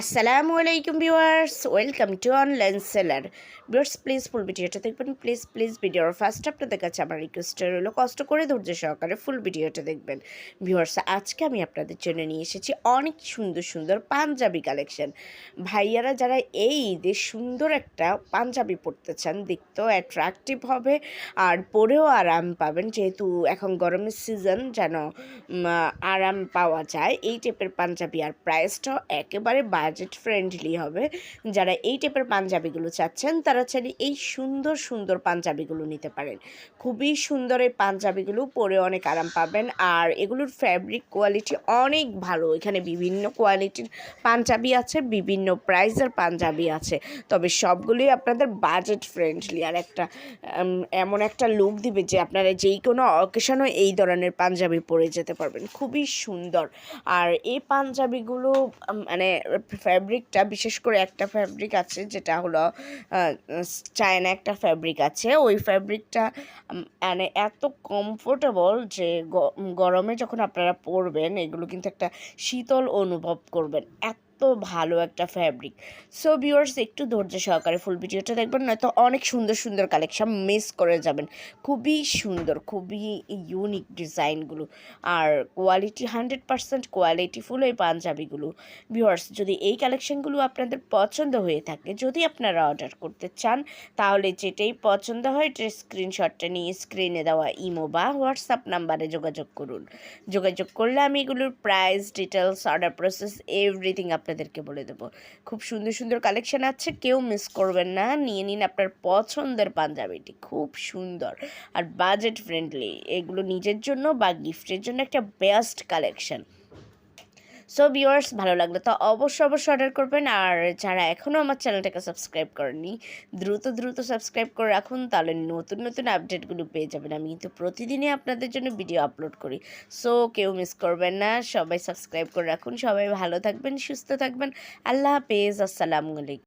আসসালামু আলাইকুম viewers welcome to online seller viewers please full ভিডিওটা দেখবেন। প্লিজ প্লিজ ভিডিওর ফার্স্ট আপনাদের কাছে আমার রিকোয়েস্ট রইল কষ্ট করে ধৈর্য সহকারে ফুল ভিডিওটা দেখবেন। ভিউয়ার্স আজকে আমি আপনাদের জন্য নিয়ে এসেছি অনেক সুন্দর সুন্দর পাঞ্জাবি কালেকশন ভাইয়ারা যারা এই ঈদে সুন্দর একটা পাঞ্জাবি পরতে চান, দেখতেও অ্যাট্রাকটিভ হবে আর পরেও আরাম পাবেন। যেহেতু এখন গরমের সিজন যেন আরাম পাওয়া যায়, এই টাইপের পাঞ্জাবি আর প্রাইসটাও একেবারে বাজেট ফ্রেন্ডলি হবে। যারা এই টাইপের পাঞ্জাবিগুলো চাচ্ছেন, তারা চাইলে এই সুন্দর সুন্দর পাঞ্জাবিগুলো নিতে পারেন। খুবই সুন্দর এই পাঞ্জাবিগুলো পরে অনেক আরাম পাবেন। আর এগুলোর ফ্যাব্রিক কোয়ালিটি অনেক ভালো। এখানে বিভিন্ন কোয়ালিটির পাঞ্জাবি আছে, বিভিন্ন প্রাইসের পাঞ্জাবি আছে। তবে সবগুলোই আপনাদের বাজেট ফ্রেন্ডলি আর একটা এমন একটা লুক দিবে যে আপনারা যেই কোনো অকেশনও এই ধরনের পাঞ্জাবি পরে যেতে পারবেন। খুবই সুন্দর। আর এই পাঞ্জাবিগুলো মানে ফ্যাব্রিকটা বিশেষ করে একটা ফ্যাব্রিক আছে যেটা হলো চায়না একটা ফ্যাব্রিক আছে। ওই ফ্যাব্রিকটা মানে এত কমফোর্টেবল যে গরমে যখন আপনারা পরবেন, এগুলো কিন্তু একটা শীতল অনুভব করবেন। এত ভালো একটা ফ্যাব্রিক সো ভিউয়ার্স একটু ধৈর্য সহকারে ফুল ভিডিওটা দেখবেন, নয়তো অনেক সুন্দর সুন্দর কালেকশন মিস করে যাবেন। খুবই সুন্দর, খুবই ইউনিক ডিজাইনগুলো আর কোয়ালিটি হান্ড্রেড পার্সেন্ট কোয়ালিটিফুল এই পাঞ্জাবিগুলো। ভিউয়ার্স যদি এই কালেকশানগুলো আপনাদের পছন্দ হয়ে থাকে, যদি আপনারা অর্ডার করতে চান, তাহলে যেটাই পছন্দ হয় স্ক্রিনশটটা নিয়ে স্ক্রিনে দেওয়া ইমো বা হোয়াটসঅ্যাপ নাম্বারে যোগাযোগ করুন। যোগাযোগ করলে আমি এগুলোর price details order process everything আপনাদেরকে বলে দেবো। খুব সুন্দর সুন্দর কালেকশান আছে, কেউ মিস করবেন না। নিয়ে নিন আপনার পছন্দের পাঞ্জাবিটি, খুব সুন্দর। আর বাজেট ফ্রেন্ডলি এগুলো নিজের জন্য বা গিফটের জন্য একটা বেস্ট কালেকশন সো ভিওয়ার্স ভালো লাগল তো অবশ্যই অবশ্যই অর্ডার করবেন। আর যারা এখনও আমার চ্যানেলটাকে সাবস্ক্রাইব করেনি দ্রুত দ্রুত সাবস্ক্রাইব করে রাখুন, তাহলে নতুন নতুন আপডেটগুলো পেয়ে যাবেন। আমি কিন্তু প্রতিদিনই আপনাদের জন্য ভিডিও আপলোড করি। সো কেউ মিস করবেন না, সবাই সাবস্ক্রাইব করে রাখুন। সবাই ভালো থাকবেন, সুস্থ থাকবেন। আল্লাহ হাফেজ, আসসালামু আলাইকুম।